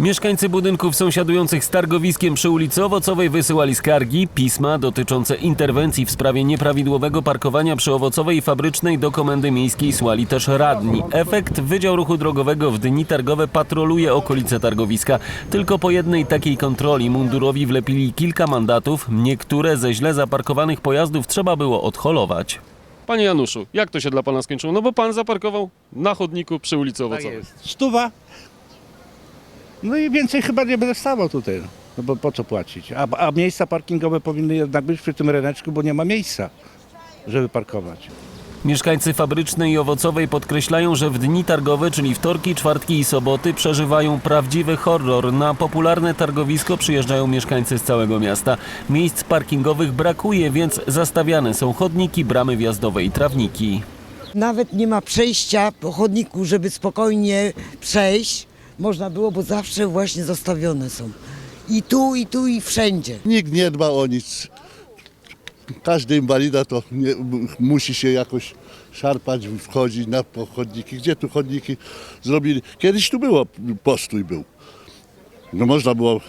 Mieszkańcy budynków sąsiadujących z targowiskiem przy ulicy Owocowej wysyłali skargi, pisma dotyczące interwencji w sprawie nieprawidłowego parkowania przy Owocowej i Fabrycznej do Komendy Miejskiej słali też radni. Efekt Wydział Ruchu Drogowego w dni targowe patroluje okolice targowiska. Tylko po jednej takiej kontroli mundurowi wlepili kilka mandatów, niektóre ze źle zaparkowanych pojazdów trzeba było odholować. Panie Januszu, jak to się dla pana skończyło? No bo pan zaparkował na chodniku przy ulicy Tak Owocowej. jest. Stuwa. No i więcej chyba nie będę stawał tutaj. No bo po co płacić? A, a miejsca parkingowe powinny jednak być przy tym ryneczku, bo nie ma miejsca, żeby parkować. Mieszkańcy Fabrycznej i Owocowej podkreślają, że w dni targowe, czyli wtorki, czwartki i soboty, przeżywają prawdziwy horror. Na popularne targowisko przyjeżdżają mieszkańcy z całego miasta. Miejsc parkingowych brakuje, więc zastawiane są chodniki, bramy wjazdowe i trawniki. Nawet nie ma przejścia po chodniku, żeby spokojnie przejść. Można było, bo zawsze właśnie zastawione są. I tu, i tu, i wszędzie. Nikt nie dba o nic. Każdy inwalida to nie, musi się jakoś szarpać, wchodzić na chodniki. Gdzie tu chodniki zrobili? Kiedyś tu było, postój był. No można było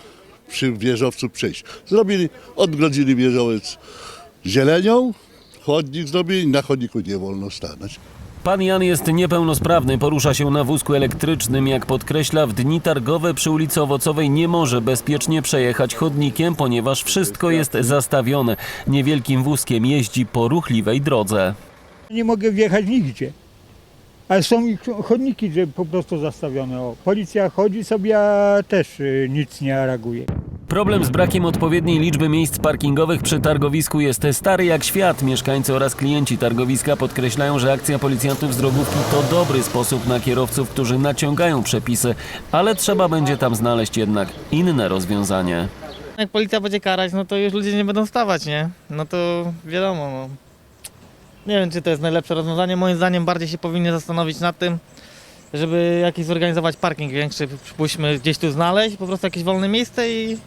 przy wieżowcu przejść. Zrobili, odgrodzili wieżowiec zielenią, chodnik zrobili, na chodniku nie wolno stanąć. Pan Jan jest niepełnosprawny, porusza się na wózku elektrycznym. Jak podkreśla, w dni targowe przy ulicy Owocowej nie może bezpiecznie przejechać chodnikiem, ponieważ wszystko jest zastawione. Niewielkim wózkiem jeździ po ruchliwej drodze. Nie mogę wjechać nigdzie. Ale są i chodniki że po prostu zastawione. O, policja chodzi sobie, a też y, nic nie reaguje. Problem z brakiem odpowiedniej liczby miejsc parkingowych przy targowisku jest stary jak świat. Mieszkańcy oraz klienci targowiska podkreślają, że akcja policjantów z drogówki to dobry sposób na kierowców, którzy naciągają przepisy, ale trzeba będzie tam znaleźć jednak inne rozwiązanie. Jak policja będzie karać, no to już ludzie nie będą stawać, nie? No to wiadomo, no. Nie wiem, czy to jest najlepsze rozwiązanie. Moim zdaniem bardziej się powinni zastanowić nad tym, żeby jakiś zorganizować parking większy, przypuśćmy gdzieś tu znaleźć, po prostu jakieś wolne miejsce i...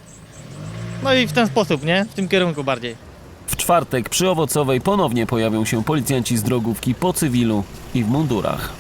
No i w ten sposób, nie? W tym kierunku bardziej. W czwartek przy Owocowej ponownie pojawią się policjanci z drogówki po cywilu i w mundurach.